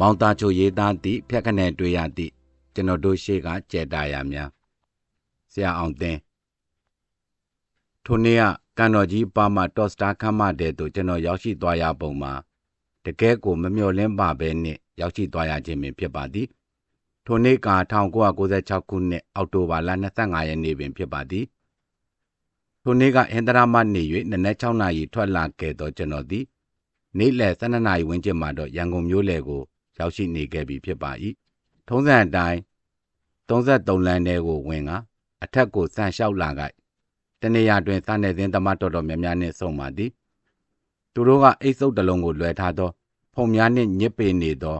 မောင်သားချိုရေးသားသည့်ဖြက်ခနဲ့တွေ့ရသည့်ကျွန်တော်တို့ရှေ့ကကြဲတာရများဆရာအောင်သင်းထိုနေ့ကကန်တော်ကြီးပါမတော့စတာခမ်းမတဲ့သို့ကျွန်တော်ရောက်ရှိသွားရပုံမှာတကယ်ကိုမမျှော်လင့်ပါပဲနဲ့ရောက်ရှိသွားရခြင်းပင်ဖြစ်ပါသည်ထိုနေ့က1996ခုနှစ်အောက်တိုဘာလ25ရက်နေ့ပင်ဖြစ်ပါသည်ထိုနေ့ကအင်ဒရာမနေ၍နနက်6နာရီထွက်လာခဲ့သောကျွန်တော်သည်နေ့လယ်12နာရီဝန်းကျင်မှာတော့ရန်ကုန်မြို့လယ်ကို ရောက်ရှိနေခဲ့ပြီဖြစ်ပါ၏ထုံးစံအတိုင်း33လမ်းထဲကိုဝင်ကအထက်ကိုစံလျှောက်လာကတနေရာတွင်စာနယ်ဇင်းသမားတော်တော်များများနှင့်ဆုံပါသည်သူတို့ကအိတ်စုပ်တလုံးကိုလွှဲထားသော ဖုံများနှင့်ညစ်ပေနေသော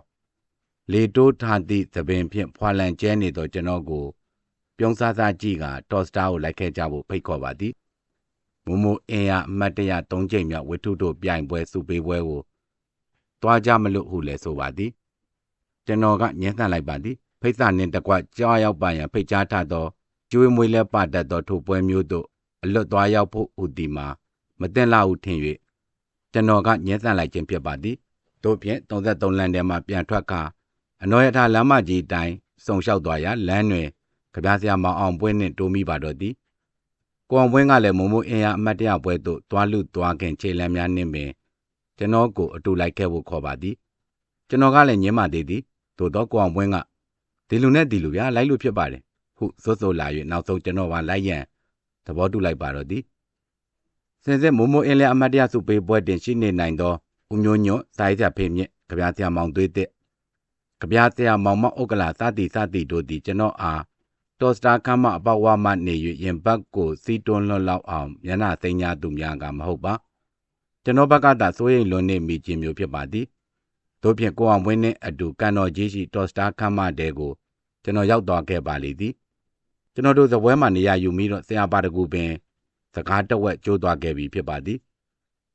လေတိုးထားသည့်သပင်ဖြင့်ဖွာလန်ကျဲနေသောကျွန်တော်ကို ပြုံးစားစားကြည့်ကတော်စတာကိုလိုက်ခဲ့ကြဖို့ဖိတ်ခေါ်ပါသည်မမိုအင်ရအမတ်တရ၃ချိန်မြောက်ဝတ္ထုတို့ပြိုင်ပွဲစုပေးပွဲကိုတွားကြမလို့ဟုလည်းဆိုပါသည် ကျွန်တော်ကညှင်းဆန့်လိုက်ပါသည်ဖိတ်စာနှင့်တကွကြောက်ရောက်ပါရန်ဖိတ်ကြားထားသောကျွေးမွေးလဲပတတ်သောထိုပွဲမျိုးတို့အလွတ်သွားရောက်ဖို့ဥတီမှာမတင်လာဟုထင်၍ကျွန်တော်ကညှင်းဆန့်လိုက်ခြင်းဖြစ်ပါသည်တို့ဖြင့်33လမ်းထဲမှပြန်ထွက်ကာအနော်ရထားလမ်းမကြီးတိုင်းစုံလျှောက်သွားရာလမ်းတွင်ကြပြားစရာမောင်အောင်ပွဲနှင့်တိုးမိပါတော့သည်ကိုအောင်ပွဲကလည်းမုံမိုးအင်အားအမတ်တရပွဲသို့သွားလူသွားခင်ခြေလမ်းများနှင့်ပင်ကျွန်တော်ကိုအတူလိုက်ခဲ့ဖို့ခေါ်ပါသည်ကျွန်တော်ကလည်းညင်းပါသေးသည် သို့တော့ကိုအောင်ပွဲကဒီလူနဲ့ဒီလူဗျာလိုက်လို့ဖြစ်ပါတယ်ဟုစွတ်စွတ်လာ၍နောက်ဆုံးကျွန်တော်ကလိုက်ရန်သဘောတူလိုက်ပါတော့သည်စင်စစ်မိုးမိုးအင်းလည်းအမတ်တရစုပေးပွဲတင်ရှိနေနိုင်သောဦးမျိုးညွတ်စာရေးဆရာဖေမြင့်ကြပြားဆရာမောင်သွေးတဲ့ကြပြားဆရာမောင်မဥက္ကလာစသည်စသည်တို့သည်ကျွန်တော်အားတော်စတာခမ်းမအပေါဝါမှနေ၍ရင်ဘတ်ကိုစီတွန်းလွတ်လောက်အောင်မျက်နှာသိညာသူများကမဟုတ်ပါကျွန်တော်ဘက်ကသာစိုးရိမ်လွန်နေမိခြင်းမျိုးဖြစ်ပါသည် တို့ဖြင့်ကိုအောင်ဝင်းနှင့်အတူကန်တော်ကြီးရှိတော်စတာခမ်းမတဲကိုကျွန်တော်ရောက်သွားခဲ့ပါလေသည်ကျွန်တော်တို့ဇပွဲမှာနေရယူပြီးတော့ဆရာပါတကူပင်စကားတဝက်ကျိုးသွားခဲ့ပြီဖြစ်ပါသည်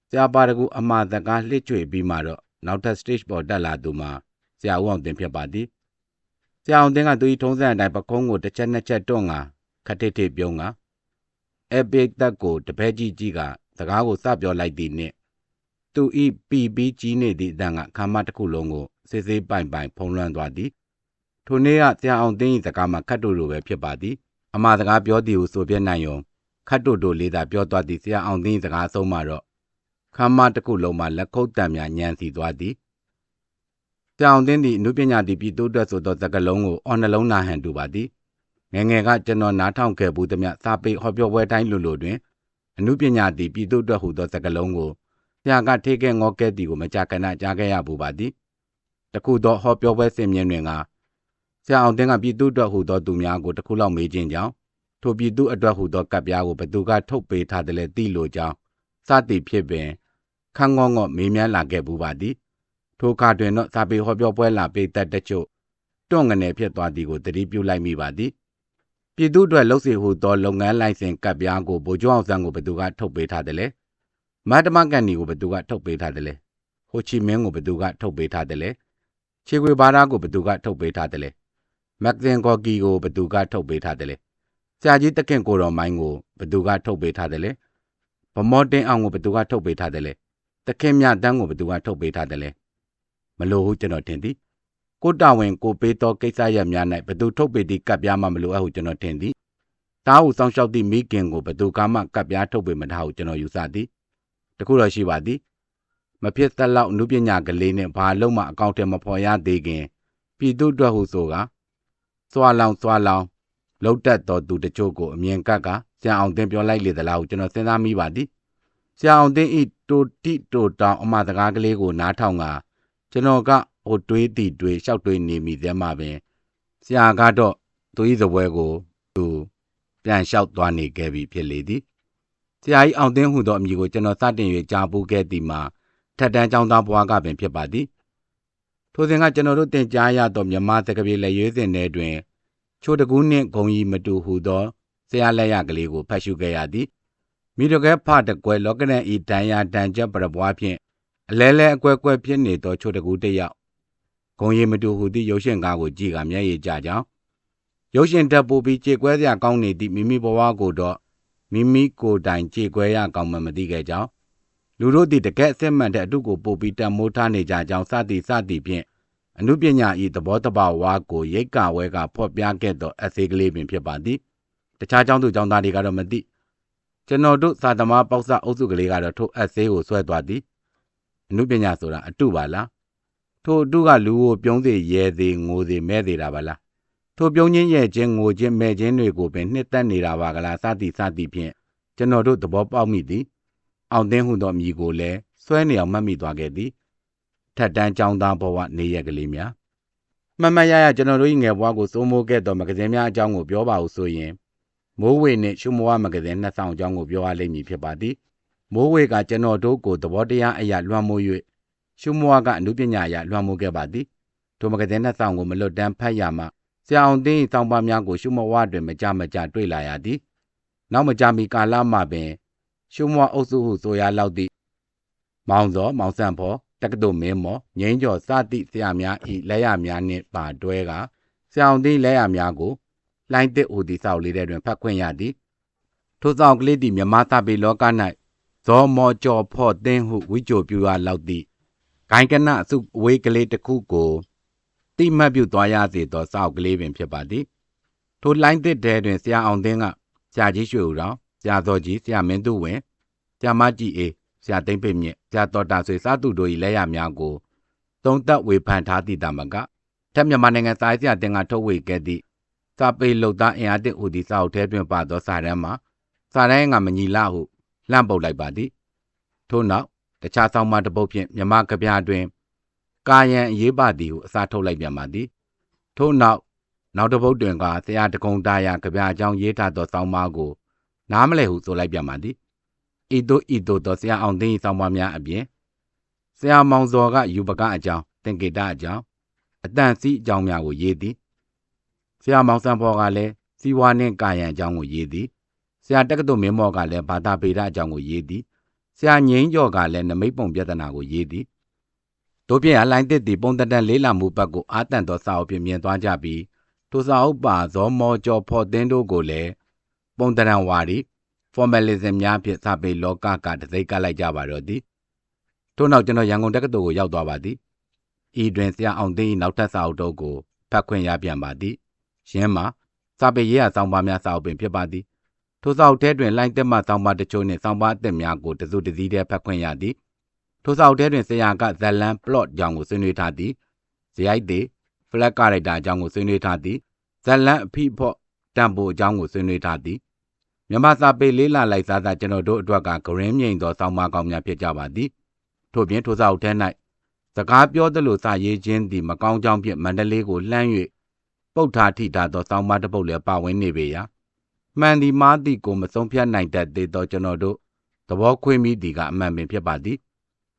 ဆရာပါတကူအမှားစကားလှစ်ကြွေပြီးမှတော့နောက်ထပ် stage ပေါ်တက်လာသူမှာဆရာဦးအောင်တင်ဖြစ်ပါသည်ဆရာအောင်တင်ကသူဤထုံးစံအတိုင်းပကုံးကိုတစ်ချက်နှစ်ချက်တွန့်ကခတ်ထိတ်ထိတ်ပြုံးကအပိသက်ကိုတပဲကြီးကြီးကစကားကိုစပြောလိုက်သည်နှင့် သူဤပီပီကြီးနေသည့်အတန်ကခါမတစ်ခုလုံးကိုစေးစေးပိုင်ပိုင်ဖုံးလွှမ်းသွားသည်ထိုနေ့ကဆရာအောင်သိန်း၏စကားမှာခတ်တူလိုပဲဖြစ်ပါသည်အမှားစကားပြောသည်ဟုဆိုပြနိုင်ယုံခတ်တူတို့လေးသာပြောသွားသည်ဆရာအောင်သိန်း၏စကားဆုံးမှာတော့ခမ်းမတစ်ခုလုံးမှာလက်ခုပ်တံများညံစီသွားသည်ဆရာအောင်သိန်းသည်အနုပညာသည်ပြည်တိုးတက်ဆိုသောစကားလုံးကိုအော်နှလုံးနာဟန်တူပါသည်ငငယ်ကကျွန်တော်နားထောင်ခဲ့ဘူးသည်မြစာပေဟောပြောပွဲတိုင်းလိုလိုတွင်အနုပညာသည်ပြည်တိုးတက်ဟုသောစကားလုံးကိုဆ ရာကထေခဲ့ငေါကဲ့သည်ကိုမကြာခဏကြားခဲ့ရဘူးပါသည်တခုသောဟောပြောပွဲစင်မြင့်တွင်ကဆရာအောင်တင်းကပြည်သူအတွက်ဟူသောသူများကိုတခုလောက်မေးခြင်းကြောင့်ထိုပြည်သူအတွက်ဟူသောကပ်ပြားကိုဘသူကထုတ်ပေးထားတယ်လဲသိလိုကြောင်းစသည်ဖြစ်ပင်ခန်းငေါငေါမေးမြန်းလာခဲ့ပူပါသည်ထိုအခါတွင်တော့စာပေဟောပြောပွဲလာပေးတတ်တချို့တွန့်ငနေဖြစ်သွားသည်ကိုသတိပြုလိုက်မိပါသည်ပြည်သူအတွက်လှုပ်စီဟူသောလုပ်ငန်းလိုင်စင်ကပ်ပြားကိုဗိုလ်ချုပ်အောင်ဆန်းကိုဘသူကထုတ်ပေးထားတယ်လဲ မတ်တမကန်နီကိုဘသူကထုတ်ပေးထားတယ်လဲဟိုချီမင်းကိုဘသူကထုတ်ပေးထားတယ်လဲခြေခွေဘားသားကိုဘသူကထုတ်ပေးထားတယ်လဲမက်ဂဇင်ကော်ကီကိုဘသူကထုတ်ပေးထားတယ်လဲဆရာကြီးတခင်ကိုတော်မိုင်းကိုဘသူကထုတ်ပေးထားတယ်လဲဗမော်တင်အောင်ကိုဘသူကထုတ်ပေးထားတယ်လဲတခင်မြတန်းကိုဘသူကထုတ်ပေးထားတယ်လဲမလို့ဟုကျွန်တော်ထင်သည်ကိုတာဝန်ကိုပေးသောကိစ္စရပ်များ၌ဘသူထုတ်ပေးသည့်ကပ်ပြားမှမလိုအပ်ဟုကျွန်တော်ထင်သည်တားဟုစောင့်ရှောက်သည့်မိခင်ကိုဘသူကမှကပ်ပြားထုတ်ပေးမထားဟုကျွန်တော်ယူဆသည်တ ခုတော့ရှိပါသည်မဖြစ်သက်လောက်နုပညာကလေးနဲ့ဘာလုံးမှအကောင့်ထဲမဖော်ရသေးခင်ပြည်သူအတွက်ဟုဆိုကစွာလောင်စွာလောင်လှုပ်တက်တော်သူတချို့ကိုအမြင်ကပ်ကဆရာအောင်တင်ပြောလိုက်လေသလားဟုကျွန်တော်စဉ်းစားမိပါသည်ဆရာအောင်တင်ဤတိုတိတိုတောင်အမစကားကလေးကိုနားထောင်ကကျွန်တော်ကဟိုတွေးတီတွေးလျှောက်တွေးနေမိသေးမှပင်ဆရာကတော့သူဤသပွဲကိုသူပြန်လျှောက်သွားနေခဲ့ပြီဖြစ်လေသည် ဆရာကြီးအောင်သိန်းဟုသောအမည်ကိုကျွန်တော်စတင်၍ကြားပူးခဲ့သည်မှာထက်တန်းចောင်းသားဘွားကပင်ဖြစ်ပါသည်ထိုစဉ်ကကျွန်တော်တို့တင်ကြားရသောမြမသကပြေလက်ရွေးစဉ်ထဲတွင်ချိုတကူးနှင့်ဂုံကြီးမတူဟုသောဆရာလက်ရကလေးကိုဖတ်ရှုခဲ့ရသည်မိတကဲဖတကွယ်လောကနန်ဤတန်ရာတန်ချက်ပရပွားဖြင့်အလဲလဲအကွဲကွဲဖြစ်နေသောချိုတကူးတစ်ယောက်ဂုံရီမတူဟုသည့်ရုပ်ရှင်ကားကိုကြည့်ကမျက်ရည်ကျကြောင်းရုပ်ရှင်တက်ပို့ပြီးကြေကွဲစရာကောင်းနေသည့်မိမိဘဝကိုတော့ မိမိကိုယ်တိုင်ကြေကွဲရကောင်းမှမသိခဲ့ကြောင်းလူတို့သည်တကယ်အစစ်မှန်တဲ့အတုကိုပို့ပြီးတံမိုးထားနေကြကြောင်းစသည်စသည်ဖြင့်အနုပညာဤသဘောတဘာဝကိုရိတ်ကဝဲကဖော်ပြခဲ့သောအစေကလေးပင်ဖြစ်ပါသည်တခြားကျောင်းသူကျောင်းသားတွေကတော့မသိကျွန်တော်တို့စာသမားပေါက်စအုပ်စုကလေးကတော့ထိုအစေကိုဆွဲသွားသည်အနုပညာဆိုတာအတုပါလားထိုအတုကလူကိုပြုံးစေရဲစေငိုစေမဲစေတာပါလား ထိုပြုံးချင်းရဲ့ချင်းငိုချင်းမဲချင်းတွေကိုပင်နှစ်သက်နေတာပါကလားစသည်စသည်ဖြင့်ကျွန်တော်တို့သဘောပေါက်မိသည်အောင်သိန်းဟုသောအမည်ကိုလည်းဆွဲနေအောင်မှတ်မိသွားခဲ့သည်ထက်တန်းចောင်းသားဘဝနေရကလေးများမှတ်မှတ်ရရကျွန်တော်တို့၏ငယ်ဘဝကိုစိုးမိုးခဲ့သောမဂဇင်းများအကြောင်းကိုပြောပါဦးဆိုရင်မိုးဝေနှင့်ရှုမဝမဂဇင်းနှစ်ဆောင်အကြောင်းကိုပြောရလိမ့်မည်ဖြစ်ပါသည်မိုးဝေကကျွန်တော်တို့ကိုသဘောတရားအရာလွှမ်းမိုး၍ရှုမဝကအမှုပညာအရာလွှမ်းမိုးခဲ့ပါသည်ထိုမဂဇင်းနှစ်ဆောင်ကိုမလွတ်တမ်းဖတ်ရမှ ဆရာအောင်သိန်း၏တောင်ပါများကိုရှုမဝတွင်မကြမကြတွေ့လာရသည်နောက်မကြမီကာလမှပင် ရှုမဝအုပ်စုဟုဆိုရလောက်သည့်မောင်စောမောင်ဆန့်ဖော်တက္ကသိုလ်မင်းမော်ငိမ့်ကျော်စသည့်ဆရာများ၏လက်ရများနှင့်ပါတွဲကဆရာအောင်သိန်းလက်ရများကိုလိုင်းတစ်ဦးသည့်စောက်လေးတဲ့တွင်ဖတ်ခွင့်ရသည်ထိုစောက်ကလေးသည်မြမသပေလောက၌ဇောမောကျော်ဖော့သင်းဟုဝိကြိုပြူရလောက်သည့်ဂိုင်းကနအစုအဝေးကလေးတစ်ခုကို တိမှတ်ပြုသွားရစေသောစောက်ကလေးပင်ဖြစ်ပါသည်ထိုလိုင်းတစ်တဲတွင်ဆရာအောင်သိန်းကဆရာကြီးရွှေဦးတော်ဆရာတော်ကြီးဆရာမင်းသူဝင်ဆရာမကြီးအေးဆရာသိမ့်ပိမြင့်ဆရာတော်တာဆွေစားသူတို့၏လက်ရများကိုသုံးသက်ဝေဖန်ထားသည့်တမကထက်မြန်မာနိုင်ငံစာရေးဆရာတင်ကထုတ်ဝေခဲ့သည့်စာပေလုတ်သားအင်အားတစ်ဦးသည့်စာအုပ်ထဲတွင်ပါသောစာတမ်းမှာစာတမ်းကမညီလာဟုလှမ်းပုတ်လိုက်ပါသည်ထို့နောက်တခြားဆောင်မတစ်ပုတ်ဖြင့်မြမကဗျာတွင် ကာယံအရေးပါသည်ဟုအစားထုတ်လိုက်ပြန်ပါသည်ထို့နောက်နောက်တစ်ပုတ်တွင်ကဆရာတကုံတာယာကဗျာအကြောင်းရေးထားသောဆောင်းပါးကို နားမလဲဟုဆိုလိုက်ပြန်ပါသည်ဤသို့ဤသို့သောဆရာအောင်သိန်း၏ဆောင်းပါးများအပြင်ဆရာမောင်စော်ကယူပကအကြောင်းသင်္ကေတအကြောင်းအတန်စီအကြောင်းများကိုရေးသည်ဆရာမောင်စံဖော်ကလည်းစီဝါနှင့်ကာယံအကြောင်းကိုရေးသည်ဆရာတက္ကသိုလ်မင်းမော်ကလည်းဘာသာပေဒအကြောင်းကိုရေးသည်ဆရာငိမ့်ကျော်ကလည်းနမိတ်ပုံပြဿနာကိုရေးသည် တို့ဖြင့်အလိုင်းတစ်သည်ပုံတန်တန်လေးလာမှုဘက်ကိုအာတန်သောစာအုပ်ဖြင့်မြင်သွားကြပြီးထိုစာအုပ်ပါဇောမောကျော်ဖော်သင်းတို့ကိုလည်းပုံတန်ဝါဒီ formalism များဖြင့်စာပေလောကကတစိမ့်ကလိုက်ကြပါတော့သည်ထို့နောက်ကျွန်တော်ရန်ကုန်တက္ကသိုလ်ကိုရောက်သွားပါသည်ဤတွင်ဆရာအောင်သိန်း၏နောက်ထပ်စာအုပ်တို့ကိုဖတ်ခွင့်ရပြန်ပါသည်ရင်းမှာစာပေရေးရာစောင်းပါများစာအုပ်ပင်ဖြစ်ပါသည်ထိုစာအုပ်ထဲတွင်လိုင်းတက်မှစောင်းပါတချို့နှင့်စောင်းပါအသစ်များကိုတစုတစည်းတည်းဖတ်ခွင့်ရသည် ထိုစာအုပ်ထဲတွင်ဆရာကဇလန် plot ကြောင့်ကိုဆွေးနွေးထားသည်ဇယိုက်သည် flag character အကြောင်းကိုဆွေးနွေးထားသည်ဇလန်အဖိဖို့တံပိုအကြောင်းကိုဆွေးနွေးထားသည်မြန်မာစာပေလေးလာလိုက်စားစားကျွန်တော်တို့အတွက်ကဂရင်းမြိန်သောစောင်းပါကောင်းများဖြစ်ကြပါသည်ထို့ပြင်ထိုစာအုပ်ထဲ၌စကားပြောသလိုစာရေးခြင်းသည်မကောင်းကြောင်းဖြင့်မန္တလေးကိုလှမ်း၍ပုတ်ထားထိထားသောစောင်းပါတစ်ပုဒ်လည်းပါဝင်နေပေရာမှန်သည်မားသည်ကိုမဆုံးဖြတ်နိုင်တတ်သေးသောကျွန်တော်တို့သဘောခွေးမိသည်ကအမှန်ပင်ဖြစ်ပါသည်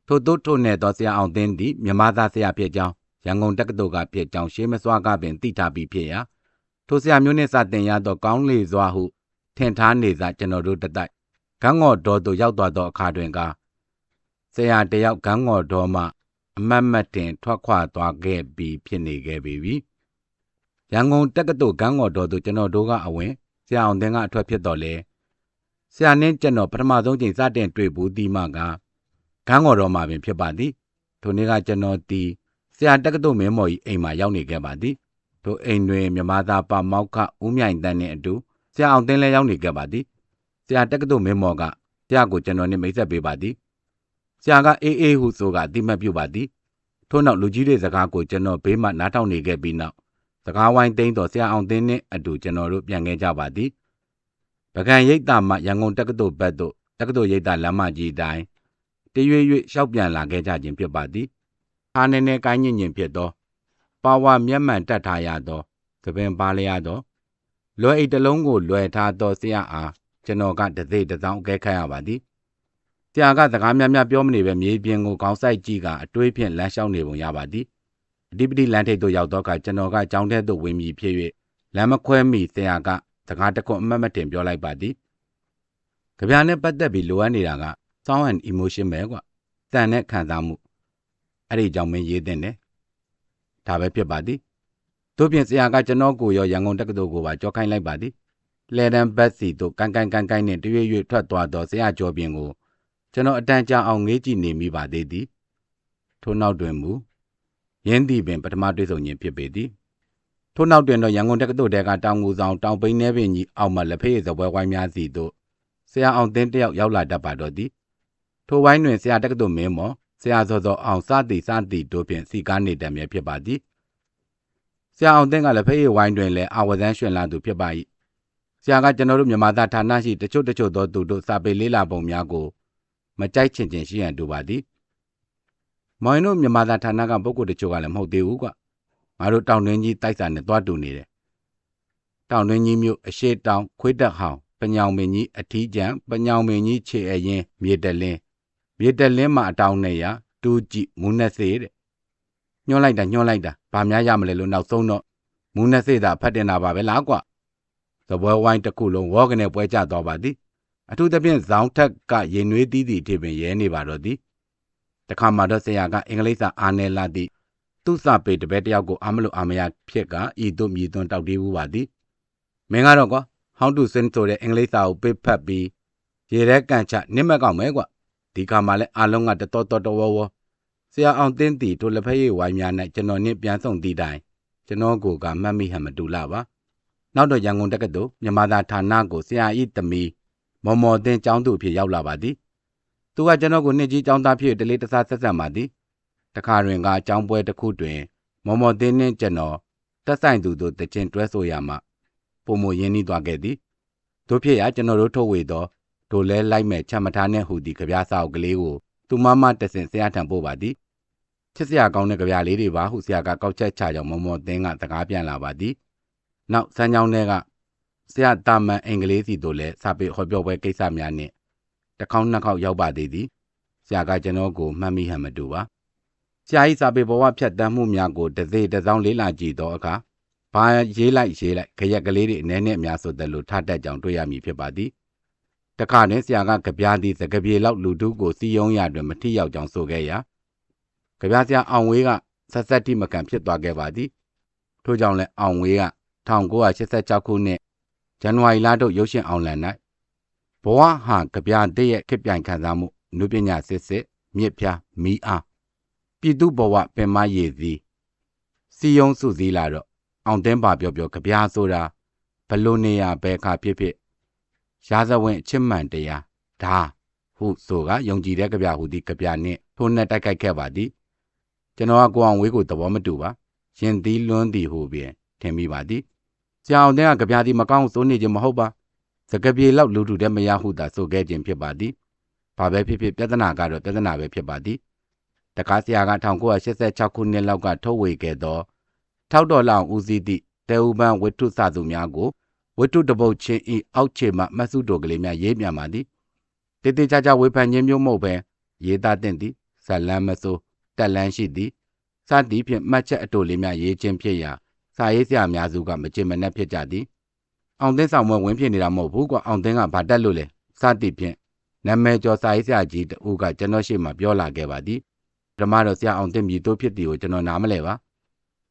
ထို့သို့ထို့နဲ့သောဆရာအောင်သင်းသည်မြမသားဆရာဖြစ်ကြောင်းရန်ကုန်တက္ကသိုလ်ကဖြစ်ကြောင်းရှေးမစွာကပင်သိထားပြီးဖြစ်ရာထိုဆရာမျိုးနှင့်စတင်ရသောကောင်းလေစွာဟုထင်ထားနေစားကျွန်တော်တို့တတိုက်ကန်းငေါ်တော်သို့ရောက်သွားသောအခါတွင်ကဆရာတယောက်ကန်းငေါ်တော်မှအမတ်မတ်တင်ထွက်ခွာသွားခဲ့ပြီးဖြစ်နေခဲ့ပြီ။ရန်ကုန်တက္ကသိုလ်ကန်းငေါ်တော်သို့ကျွန်တော်တို့ကအဝင်ဆရာအောင်သင်ကအထွက်ဖြစ်တော်လဲဆရာနှင်းကျွန်တော်ပထမဆုံးချိန်စတင်တွေ့ဘူးဒီမှက ကန်းငေါ်တော်မှာပင်ဖြစ်ပါသည်ထိုနေ့ကကျွန်တော်တီဆရာတက္ကသိုလ်မင်းမော်ကြီးအိမ်မှာရောက်နေခဲ့ပါသည်ထိုအိမ်တွင်မြမသားပါမောက်ခဦးမြိုင်တန်းနှင့်အတူဆရာအောင်သင်းလည်းရောက်နေခဲ့ပါသည်ဆရာတက္ကသိုလ်မင်းမော်ကဆရာကိုကျွန်တော်နဲ့မိတ်ဆက်ပေးပါသည်ဆရာကအေးအေးဟုဆိုကအတိမတ်ပြုပါသည်ထို့နောက်လူကြီးတွေစကားကိုကျွန်တော်ဘေးမှနားထောင်နေခဲ့ပြီးနောက်စကားဝိုင်းသိမ်းတော်ဆရာအောင်သင်းနှင့်အတူကျွန်တော်တို့ပြန်ခဲ့ကြပါသည်ပကံရိပ်သာမှရန်ကုန်တက္ကသိုလ်ဘက်သို့တက္ကသိုလ်ရိပ်သာလမ်းမကြီးတိုင်း တရွေ့ရွေ့ရှောက်ပြန်လာခဲ့ကြခြင်းဖြစ်ပါသည်အားနည်းနည်းကိုင်းညင်ညင်ဖြစ်သောပါဝါမျက်မှန်တက်ထားရသောသပင်ပါလျားသောလွယ်အိတ်တလုံးကိုလွယ်ထားသောဆရာအားကျွန်တော်ကတသေးတစောင်းအကဲခတ်ရပါသည်ဆရာကစကားများများပြောမနေပဲမြေပြင်ကိုခေါင်းဆိုင်ကြည့်ကအတွေးဖြင့်လမ်းလျှောက်နေပုံရပါသည်အဓိပတိလမ်းထိပ်သို့ရောက်တော့ကကျွန်တော်ကကြောင်းထဲသို့ဝင်ပြီးဖြစ်၍လမ်းမခွဲမိဆရာကစကားတခွန်းအမှတ်မတင်ပြောလိုက်ပါသည်ကြပြနဲ့ပတ်သက်ပြီးလိုအပ်နေတာက sound and emotion ပဲကွာတန်တဲ့ခံစားမှုအဲ့ဒီကြောင့်မင်းရေးတဲ့တယ်ဒါပဲဖြစ်ပါသည်တို့ပြင်ဆရာကကျွန်တော်ကိုရောရန်ကုန်တက္ကသိုလ်ကိုပါကြောခိုင်းလိုက်ပါသည်လဲတန်ဘတ်စီတို့ကန်ကန်ကန်ကန်နဲ့တရွေ့ရွေ့ထွက်သွားသောဆရာကျော်ပြင်ကိုကျွန်တော်အတန်ကြာအောင်ငေးကြည့်နေမိပါသေးသည်ထို့နောက်တွင်မူရင်းသည်ပင်ပထမတွေ့ဆုံခြင်းဖြစ်ပေသည်ထို့နောက်တွင်တော့ရန်ကုန်တက္ကသိုလ်တဲကတောင်ငူဆောင်တောင်ပိန်းနေပင်ကြီးအောက်မှလက်ဖေးစပွဲဝိုင်းများစီသို့ဆရာအောင်သင်းတယောက်ရောက်လာတတ်ပါတော့သည် ထိုဝိုင်းတွင်ဆရာတက္ကသိုလ်မင်းမော်ဆရာစောစောအောင်စသည်စသည်တို့ဖြင့်စီကားနေတတ်မြဲဖြစ်ပါသည်ဆရာအောင်သင်းကလက်ဖေးဝိုင်းတွင်လည်းအာဝဇန်းရွှင်လာသူဖြစ်ပါ၏ဆရာကကျွန်တော်တို့မြန်မာသားဌာနရှိတချို့တချို့သောသူတို့စာပေလေးလာပုံများကိုမကြိုက်ချင်ချင်ရှိရန်တူပါသည်မောင်ရင်တို့မြန်မာသားဌာနကပုဂ္ဂိုလ်တချို့ကလည်းမဟုတ်သေးဘူးကွငါတို့တောင်တွင်းကြီးတိုက်စာနဲ့တွားတူနေတယ်တောင်တွင်းကြီးမြို့အရှိတောင်ခွေးတက်ဟောင်ပညောင်မင်းကြီးအထီးကျန်ပညောင်မင်းကြီးခြေအရင်မြေတလင်း မြေတလင်းမှာအတောင်နဲ့ရတူးကြည့်မူနဲ့စေတဲ့ညှောလိုက်တာညှောလိုက်တာဗာများရမလဲလို့နောက်ဆုံးတော့မူနဲ့စေတာဖတ်တင်တာပါပဲလားကွသပွဲဝိုင်းတစ်ခုလုံးဝေါကနေပွဲကျသွားပါသည်အထူးသဖြင့်ဇောင်းထက်ကရင်နွေးသီးသီထိပင်ရဲနေပါတော့သည်တခါမှတော့ဆရာကအင်္ဂလိပ်စာအားနေလာသည့်သူ့စာပေတပည့်တယောက်ကိုအာမလို့အာမရဖြစ်ကဤသို့မြည်သွန်းတောက်တေးဘူးပါသည်မင်းကတော့ကွာ how to sing ဆိုတဲ့အင်္ဂလိပ်စာကိုပေးဖတ်ပြီးရေထဲကန်ချနစ်မက်ကောက်မဲကွာ ဒီခါမှလည်းအားလုံးကတတော်တော်တော်ဝဝဆရာအောင်တင်းတီတို့လက်ဖက်ရည်ဝိုင်းများနဲ့ကျွန်တော်နှင့်ပြန်ဆောင်သည့်တိုင်ကျွန်တော်ကိုကမှတ်မိဟန်မတူလာပါနောက်တော့ရန်ကုန်တက္ကသိုလ်မြန်မာသာဌာနကိုဆရာဤသမီးမော်မော်တင်းကျောင်းသူအဖြစ်ရောက်လာပါသည်သူကကျွန်တော်ကိုနှစ်ကြီးကျောင်းသားဖြစ်တလေးတစားဆက်ဆက်ပါသည်တခါတွင်ကကျောင်းပွဲတစ်ခုတွင် မော်မော်တင်းနှင့်ကျွန်တော်တက်ဆိုင်သူတို့တခြင်းတွဲဆိုရမှပုံမရင်းနှီးသွားခဲ့သည်တို့ဖြစ်ရာကျွန်တော်တို့ထုတ်ဝေသော ဒိုလဲလိုက်မဲ့ချမ်းမထားနဲ့ဟူသည်ကြပြားစာအုပ်ကလေးကိုသူမမတဆင်ဆရာထံပို့ပါသည်ချစ်စရာကောင်းတဲ့ကြပြားလေးတွေပါဟုဆရာကကောက်ချက်ချကြောင်မော်မော်တင်းကစကားပြန်လာပါသည်နောက်စမ်းချောင်းထဲကဆရာတာမန်အင်္ဂလိပ်စီတို့လည်းစာပေဟောပြောပွဲကိစ္စများနှင့်တစ်ခေါက်နှစ်ခေါက်ရောက်ပါသေးသည်ဆရာကကျွန်တော်ကိုမှတ်မိဟန်မတူပါဆရာ၏စာပေဘဝဖြတ်တန်းမှုများကိုတစေတစောင်းလေးလာကြည့်သောအခါဘာရေးလိုက်ရေးလိုက်ခရက်ကလေးတွေအနည်းနဲ့အများဆိုတဲ့လိုထတက်ကြောင်တွေ့ရမည်ဖြစ်ပါသည် တခါတွင်ဆရာကကြပြားသည်စကပြေလောက်လူတုကိုစီယုံရတွင်မထိရောက်ကြောင်ဆိုခဲ့ရာကြပြားဆရာအောင်ဝေးကဆက်ဆက်တိမကန်ဖြစ်သွားခဲ့ပါသည်ထို့ကြောင့်လည်းအောင်ဝေးက1986ခုနှစ်ဇန်နဝါရီလထုတ်ရုပ်ရှင်အောင်လန်၌ဘဝဟာကြပြတည့်ရဲ့ခစ်ပြိုင်ခံစားမှုနုပညာစစ်စစ်မြစ်ဖြာမီးအားပြည်သူဘဝပင်မရည်သည်စီယုံစုစည်းလာတော့အောင်တင်းပါပြောပြောကြပြဆိုတာဘလို့နေရဘဲခါဖြစ်ဖြစ် ရာဇဝင်အချစ်မှန်တရားဒါဟုဆိုကယုံကြည်တဲ့ကြပြဟူသည်ကြပြနှင့်ထိုးနှက်တိုက်ခိုက်ခဲ့ပါသည်ကျွန်တော်ကကိုအောင်ဝေးကိုသဘောမတူပါရင်သီးလွန်းသည်ဟုပြင်ထင်မိပါသည်ဆရာအောင်တဲ့ကကြပြသည်မကောင်းစိုးနေခြင်းမဟုတ်ပါစကပြေလောက်လူတူတဲ့မရဟုသာဆိုခဲ့ခြင်းဖြစ်ပါသည်ဘာပဲဖြစ်ဖြစ်ပြဿနာကတော့ပြဿနာပဲဖြစ်ပါသည်တကားဆရာက1986ခုနှစ်လောက်ကထုတ်ဝေခဲ့သောထောက်တော်လောင်ဦးစီးသည့်တေဥပန်းဝတ္ထုစသူများကို ဝတ္ထုတပုတ်ချင်းဤအောက်ခြေမှမတ်စုတော်ကလေးများရေးပြန်ပါသည်တေတေချာချာဝေဖန်ခြင်းမျိုးမဟုတ်ပဲရေးသားတဲ့သည်ဇလန်းမစိုးတက်လန်းရှိသည်စသည်ဖြင့်မှတ်ချက်အတူလေးများရေးခြင်းဖြစ်ရာစာရေးဆရာအများစုကမကြင်မနှက်ဖြစ်ကြသည်အောင်သိန်းဆောင်မွဲဝင်ဖြစ်နေတာမဟုတ်ဘူးကွာအောင်သိန်းကဘာတက်လို့လဲစသည်ဖြင့်နာမည်ကျော်စာရေးဆရာကြီးတူကကျွန်တော်ရှေ့မှာပြောလာခဲ့ပါသည်ဓမ္မတော်ဆရာအောင်သိန်းမြည်တို့ဖြစ်သည်ကိုကျွန်တော်နားမလဲပါ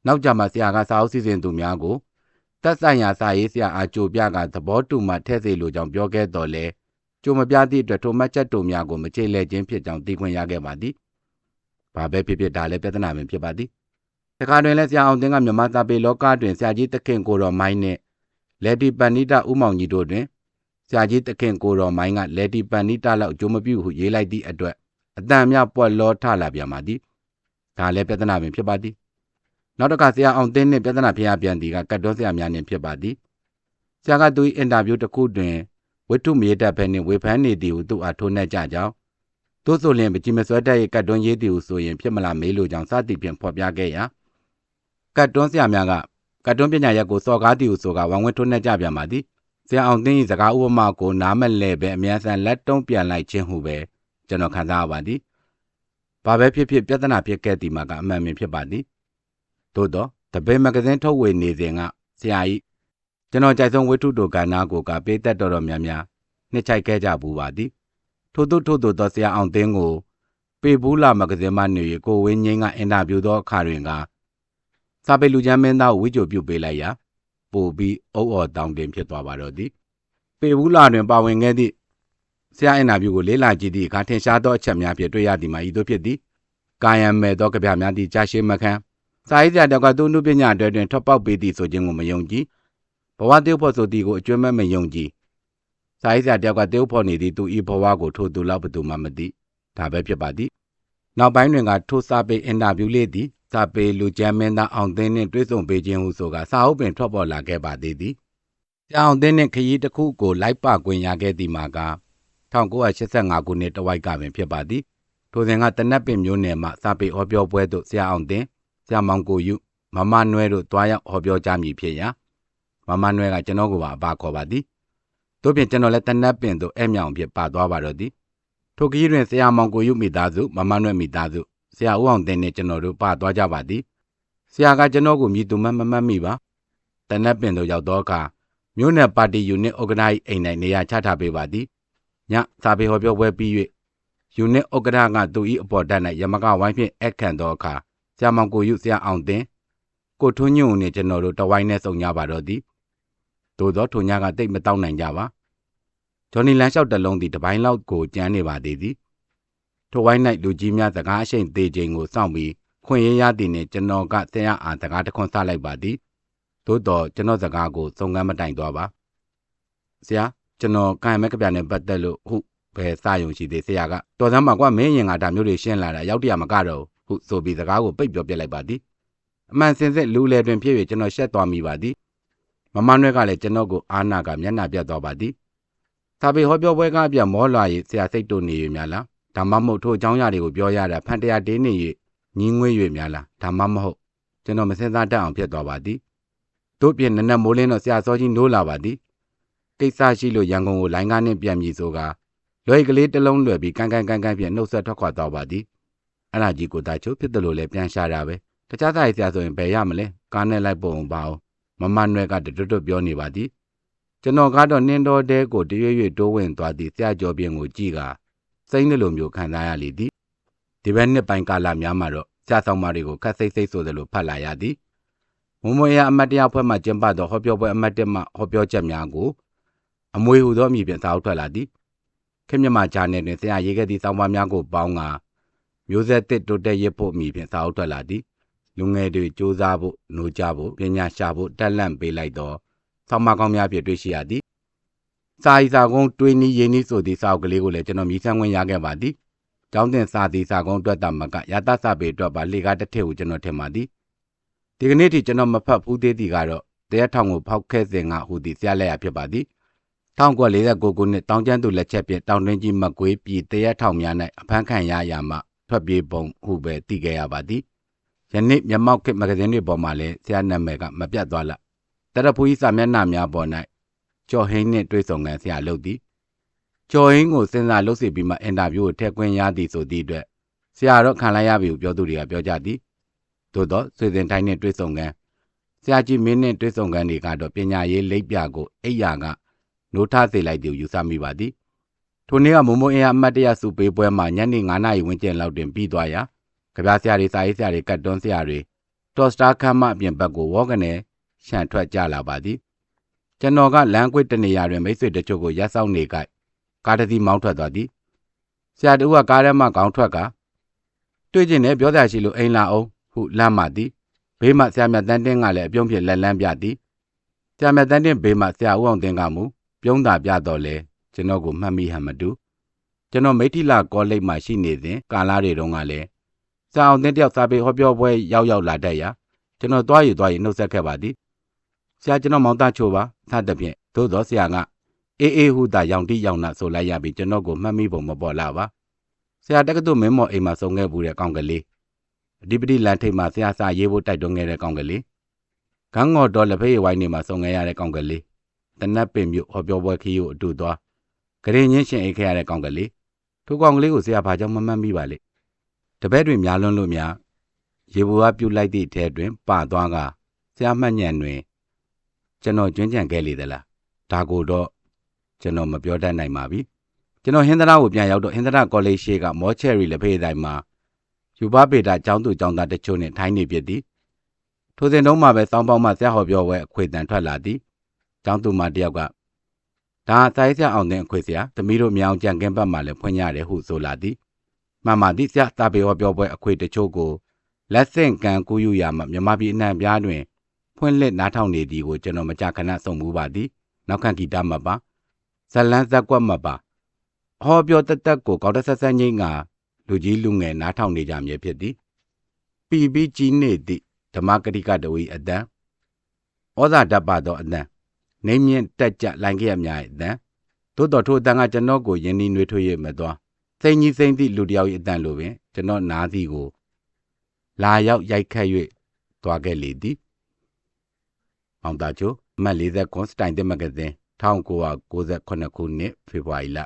နောက်ကြမှာဆရာကစာအုပ်စီစဉ်သူများကို တက်ဆိုင်ရာစာရေးဆရာအားကြိုပြကသဘောတူမှထည့်စေလိုကြောင်းပြောခဲ့တော်လဲကြိုမပြသည့်အတွက်ထိုမှတ်ချက်တို့များကိုမချေလဲခြင်းဖြစ်ကြောင်းသိခွင့်ရခဲ့ပါသည်။ဘာပဲဖြစ်ဖြစ်ဒါလည်းပြဿနာပင်ဖြစ်ပါသည်။တခါတွင်လည်းဆရာအောင်သိန်းကမြမသာပေလောကတွင်ဆရာကြီးတခင်ကိုတော်မိုင်းနှင့်လက်တီပန်နိတဥမောင်ကြီးတို့တွင်ဆရာကြီးတခင်ကိုတော်မိုင်းကလက်တီပန်နိတလောက်အကျိုးမပြုဟုရေးလိုက်သည့်အတွက်အတန်မြပွက်လောထလာပြန်ပါသည်။ဒါလည်းပြဿနာပင်ဖြစ်ပါသည်။ နောက်တစ်ခါဆရာအောင်သိန်းနှင့်ပြဿနာဖြစ်ရပြန်သည်ကကတ်တော်ဆရာများနှင့်ဖြစ်ပါသည်။ဆရာကသူ၏အင်တာဗျူးတစ်ခုတွင်ဝတ္ထုမြေတက်ဖဲနှင့်ဝေဖန်နေသည်ဟုသူအားထိုးနှက်ကြကြောင်းသို့ဆိုလျှင်ပကြီးမစွဲတတ်ရဲ့ကတ်တွန်းရေးသည်ဟုဆိုရင်ဖြစ်မလားမေးလိုကြောင်းစသည်ဖြင့်ဖော်ပြခဲ့ရာကတ်တွန်းဆရာများကကတ်တွန်းပညာရပ်ကိုစော်ကားသည်ဟုဆိုကဝံဝင်ထိုးနှက်ကြပြန်ပါသည်ဆရာအောင်သိန်း၏စကားဥပမာကိုနားမလဲပဲအမြန်ဆန်လက်တုံးပြန်လိုက်ခြင်းဟုပဲကျွန်တော်ခံစားရပါသည်ဘာပဲဖြစ်ဖြစ်ပြဿနာဖြစ်ခဲ့သည်မှာကအမှန်ပင်ဖြစ်ပါသည် သို့တော့တပည့်မဂဇင်းထုတ်ဝေနေစဉ်ကဆရာကြီးကျွန်တော်ကြိုက်ဆုံးဝိထုတို့ကဏ္ဍကိုကပေးသက်တော်တော်များများနှစ်ချိုက်ခဲ့ကြဘူးပါသည်ထို့သို့ထို့သို့သောဆရာအောင်သိန်းကိုပေဘူးလာမဂဇင်းမှနေကိုဝင်းငင်းကအင်တာဗျူးသောအခါတွင်ကစာပေလူချမ်းမင်းသားကိုဝိကြိုပြုပေးလိုက်ရာပို့ပြီးအုပ်အော်တောင်းတင်ဖြစ်သွားပါတော့သည်ပေဘူးလာတွင်ပါဝင်ခဲ့သည့်ဆရာအင်တာဗျူးကိုလေးလာကြည့်သည့်အခါထင်ရှားသောအချက်များဖြင့်တွေ့ရသည်မှာဤသို့ဖြစ်သည်ကာယံမဲ့သောကြပြများသည့်ကြာရှည်မခန်း စာရေးဆရာတယောက်ကသူ့အမှုပညာအတွက်တွင်ထွက်ပေါက်ပေးသည်ဆိုခြင်းကိုမယုံကြည်ဘဝတယောက်ဖို့ဆိုသည်ကိုအကျွမ်းမဲ့မယုံကြည်စာရေးဆရာတယောက်ကတယောက်ဖို့နေသည်သူဤဘဝကိုထိုသူလောက်ဘသူမှမသိဒါပဲဖြစ်ပါသည်နောက်ပိုင်းတွင်ကထိုစာပေအင်တာဗျူးလေးသည်စာပေလူကျမ်းမင်းသားအောင်သိန်းနှင့်တွေ့ဆုံပေးခြင်းဟုဆိုကစာအုပ်ပင်ထွက်ပေါ်လာခဲ့ပါသေးသည်ဆရာအောင်သိန်းနှင့်ခရီးတစ်ခုကိုလိုက်ပါခွင့်ရခဲ့သည်မှာက1985ခုနှစ်တဝိုက်ကပင်ဖြစ်ပါသည်ထိုစဉ်ကတနက်ပင်မျိုးနယ်မှစာပေဟောပြောပွဲသို့ဆရာအောင်သိန်းဆ ရာမောင်ကိုယူမမနွဲတို့တွားရောက်ဟောပြောကြမည်ဖြစ်ရာမမနွဲကကျွန်တော်ကိုပါအပါခေါ်ပါသည်တို့ဖြင့်ကျွန်တော်လည်းတနက်ပင်သို့အဲ့မြောင်ဖြစ်ပါသွားပါတော့သည်ထိုခရီးတွင်ဆရာမောင်ကိုယူမိသားစုမမနွဲမိသားစုဆရာဦးအောင်သိန်းနဲ့ကျွန်တော်တို့ပါသွားကြပါသည်ဆရာကကျွန်တော်ကိုမြည်သူမမမတ်မိပါတနက်ပင်သို့ရောက်သောအခါမြို့နယ်ပါတီယူနစ်ဥက္ကဋ္ဌ၏အိမ်၌နေရာချထားပေးပါသည်ညစာပေဟောပြောပွဲပြီး၍ယူနစ်ဥက္ကဋ္ဌကသူ၏အပေါ်တက်၌ယမကဝိုင်းဖြင့်အခန့်သောအခါ ဆရာမောင်ကိုယူဆရာအောင်သိန်းကိုထွန်းညွန့်နှင့်ကျွန်တော်တို့တဝိုင်းနဲ့ဆုံကြပါတော့သည်သို့သောထိုညကတိတ်မတောက်နိုင်ကြပါဂျော်နီလန်လျှောက်တလုံးသည်တပိုင်းလောက်ကိုကျန်းနေပါသေးသည်ထိုဝိုင်း၌လူကြီးများစကားအရှိန်သေးခြင်းကိုစောင့်ပြီးခွင့်ရရသည်နှင့်ကျွန်တော်ကဆရာအားစကားတခွန်းဆလိုက်ပါသည်သို့တော့ကျွန်တော်စကားကိုစုံကမ်းမတိုင်သွားပါဆရာကျွန်တော်ကံမဲ့ကြပြနဲ့ပတ်သက်လို့ဟုတ်ဘယ်စယုံရှိသေးဆရာကတော်စမ်းပါကွာမင်းရင်ကဒါမျိုးတွေရှင်းလာတာရောက်တရမကတော့ ဟုဆိုပြီးစကားကိုပိတ်ပြောပြလိုက်ပါသည်အမှန်စင်စစ်လူလေတွင်ဖြစ်၍ကျွန်တော်ရှက်သွားမိပါသည်မမနွဲကလည်းကျွန်တော်ကိုအာနာကမျက်နှာပြတ်သွားပါသည်သာပေဟောပြောပွဲကအပြမောလာ၍ဆရာစိတ်တို့နေရများလားဒါမှမဟုတ်ထိုအကြောင်းအရာတွေကိုပြောရတာဖန်တရားတင်းနေ၍ညီးငွေ့၍များလားဒါမှမဟုတ်ကျွန်တော်မစင်စားတတ်အောင်ဖြစ်သွားပါသည်တို့ပြင်နနက်မိုးလင်းတော့ဆရာစောကြီးနိုးလာပါသည်ကိစ္စရှိလို့ရန်ကုန်ကိုလိုင်းကားနဲ့ပြန်ပြီဆိုကလွယ်ကလေးတစ်လုံးလွယ်ပြီးကန်ကန်ကန်ကန်ပြန်နှုတ်ဆက်ထွက်ခွာသွားပါသည် အဲ့ဒါကြီးကိုတာချုပ်ဖြစ်တယ်လို့လည်းပြန်ရှာတာပဲတခြားဆိုင်ဆရာဆိုရင်ဘယ်ရမလဲကားနဲ့လိုက်ပုံပါအောင်မမနွဲကတွတ်တွတ်ပြောနေပါသည်ကျွန်တော်ကတော့နှင်းတော်တဲကိုတရွေ့ရွေ့တိုးဝင်သွားသည်ဆရာကျော်ပြင်းကိုကြည့်ကစိမ့်တယ်လို့မျိုးခံစားရလေသည်ဒီဘက်နှစ်ပိုင်းကာလများမှာတော့ဆရာဆောင်မတွေကိုခက်စိတ်စိတ်ဆိုသလိုဖတ်လာရသည်မမွေရအမတ်တရားဖွဲ့မှကျင်းပသောဟောပြောပွဲအမတ်တမဟောပြောချက်များကိုအမွေဟူသောအမည်ဖြင့်စာအုပ်ထွက်လာသည်ခင်မြမဂျာနယ်တွင်ဆရာရေးခဲ့သည့်စောင်းပါများကိုပေါင်းက မျိုးဆက်တစ်တိုးတက်ရဖို့အမည်ဖြင့်စာအုပ်ထွက်လာသည်လူငယ်တွေစ조사ဖို့နှိုးကြဖို့ပညာရှာဖို့တက်လန့်ပေးလိုက်သောဆောင်းပါကောင်းများဖြင့်တွေ့ရှိရသည်စာဤစာကုန်းတွေးနီးရင်းနီးဆိုသည့်စာအုပ်ကလေးကိုလည်းကျွန်တော်မြည်ဆန်းဝင်ရခဲ့ပါသည်ကျောင်းတင်စာသည်စာကုန်းအတွက်တာမကရတစာပေအတွက်ပါလေကားတစ်ထည့်ကိုကျွန်တော်ထင်ပါသည်ဒီကနေ့ထိကျွန်တော်မဖတ်ဘူးသေးသည်ကတော့တရားထောင်ကိုဖောက်ခဲစဉ်ကဟူသည်ဆရာလက်ရဖြစ်ပါသည်1949ခုနှစ်တောင်ကျန်းသူလက်ချက်ဖြင့်တောင်တွင်းကြီးမကွေးပြည်တရားထောင်များ၌အဖမ်းခံရရမှ ထွက်ပြေးပုံဟုပဲသိခဲ့ရပါသည်ယနေ့မြမောက်ခေတ်မဂဇင်းတွေပေါ်မှာလည်းဆရာနာမည်ကမပြတ်သွားလားတရဖူးကြီးစာမျက်နှာများပေါ်၌ကျော်ဟင်းနှင့်တွေ့ဆုံကန်ဆရာလုပ်သည်ကျော်ဟင်းကိုစဉ်းစားလုပ်စီပြီးမှအင်တာဗျူးကိုထည့်ခွင့်ရသည်ဆိုသည့်အတွက်ဆရာတော့ခံလိုက်ရပြီဟုပြောသူတွေကပြောကြသည်သို့တော့ဆွေစဉ်တိုင်းနှင့်တွေ့ဆုံကန်ဆရာကြီးမင်းနှင့်တွေ့ဆုံကန်တွေကတော့ပညာရေးလိပ်ပြကိုအိယာကနိုးထစေလိုက်သည်ယူဆမိပါသည် ထိုနေ့ကမုံမုံအင်အားအမတ်တရစုပေးပွဲမှာညနေ9နာရီဝန်းကျင်လောက်တွင်ပြီးသွားရာကြပြဆရာတွေစာရေးဆရာတွေကတ်တွန်းဆရာတွေတော်စတာခမ်းမအပြင်ဘက်ကိုဝေါကနေရှန်ထွက်ကြလာပါသည်ကျွန်တော်ကလမ်းကွေ့တနေရာတွင်မိတ်ဆွေတချို့ကိုရက်ဆောင်နေကြကားတစ်စီးမောင်းထွက်သွားသည်ဆရာတူကကားထဲမှခေါင်းထွက်ကတွေ့ကျင်နဲ့ပြောစရာရှိလို့အိမ်လာအောင်ဟုလမ်းမှသည်ဘေးမှဆရာမြတ်တန်းတင်းကလည်းအပြုံးဖြစ်လက်လန်းပြသည်ဆရာမြတ်တန်းတင်းဘေးမှဆရာဦးအောင်တင်ကမူပြုံးတာပြတော့လဲ ကျွန်တော်ကိုမှတ်မိဟန်မတူကျွန်တော်မိထီလာကောလိပ်မှာရှိနေစဉ်ကာလာတွေတုန်းကလည်းစာအောင်သင်းတယောက်စာပေဟောပြောပွဲရောက်ရောက်လာတတ်ရာကျွန်တော်သွားရည်သွားရည်နှုတ်ဆက်ခဲ့ပါသည်ဆရာကျွန်တော်မောင်သားချိုပါစသဖြင့်သို့သောဆရာကအေးအေးဟုသာရောင်တိရောင်နာဆိုလိုက်ရပြီးကျွန်တော်ကိုမှတ်မိပုံမပေါ်လာပါဆရာတက္ကသိုလ်မင်းမော်အိမ်မှာဆုံးခဲ့ဘူးတဲ့ကောင်ကလေးအဓိပတိလန်ထိပ်မှာဆရာစာရေးဖို့တိုက်တွန်းခဲ့တဲ့ကောင်ကလေးဂန်းငေါ်တော်လက်ဖေးဝိုင်းနေမှာဆုံးခဲ့ရတဲ့ကောင်ကလေးတနတ်ပင်မြို့ဟောပြောပွဲခီးကိုအတူသွား ဂရင်ချင်းရှင်အိတ်ခဲ့ရတဲ့ကောင်ကလေးထိုကောင်ကလေးကိုဆရာဘာကြောင့်မမှတ်မိပါလဲတပည့်တွေများလွန်းလို့များရေဘူကပြုတ်လိုက်သည့်ထဲတွင်ပသွားကဆရာမှတ်ညံတွင် ကျွန်တော်ကျွင်းကြံခဲ့လေသလားဒါကိုတော့ကျွန်တော်မပြောတတ်နိုင်ပါဘူးကျွန်တော်ဟင်္ဒရာကိုပြန်ရောက်တော့ဟင်္ဒရာကောလိပ်ရှိကမောချယ်ရီလက်ဖေးတိုင်းမှာယူဘပေတာကျောင်းသူကျောင်းသားတချို့နဲ့ထိုင်းနေပြသည်ထိုစဉ်တုန်းမှာပဲစောင်းပေါင်းမှဆရာဟောပြောပွဲအခွေတန်ထွက်လာသည်ကျောင်းသူမတယောက်က ဒါစာရေးဆရာအောင်တဲ့အခွေဆရာသမီးတို့မြောင်ကြံကင်းဘက်မှာလည်းဖွင့်ရတယ်ဟုဆိုလာသည်မှန်ပါသည်ဆရာတာပေဟောပြောပွဲအခွေတချို့ကိုလက်ဆင့်ကံကူးယူရမှမြမပြည်အနှံ့ပြားတွင်ဖွင့်လှစ်နားထောင်နေသည်ကိုကျွန်တော်မကြာခဏဆုံးမှုပါသည်နောက်ခံဂီတမပါဇလန်းဇက်ကွက်မပါဟောပြောတက်တက်ကိုကောက်တဆက်ဆက်ငိမ့်ငါလူကြီးလူငယ်နားထောင်နေကြမည်ဖြစ်သည်ပီပီကြီးနေသည့်ဓမ္မကတိကတဝီအတန်ဩဇာတတ်ပါသောအတန် နေမြင့်တက်ကြလိုင်ကြရများ၏အတန်သို့တော်ထိုအတန်ကကျွန်တော်ကိုယင်းဤနှွေးထွေးရမသွားစိန်ကြီးစိန်သည့်လူတစ်ယောက်၏အတန်လိုပင် ကျွန်တော်နားသည်ကို လာရောက်ရိုက်ခတ်၍သွားခဲ့လေသည်အောင်တာချိုအမှတ်40ကွန်စတိုင်တင်မဂဇင်း1998ခုနှစ်ဖေဖော်ဝါရီလ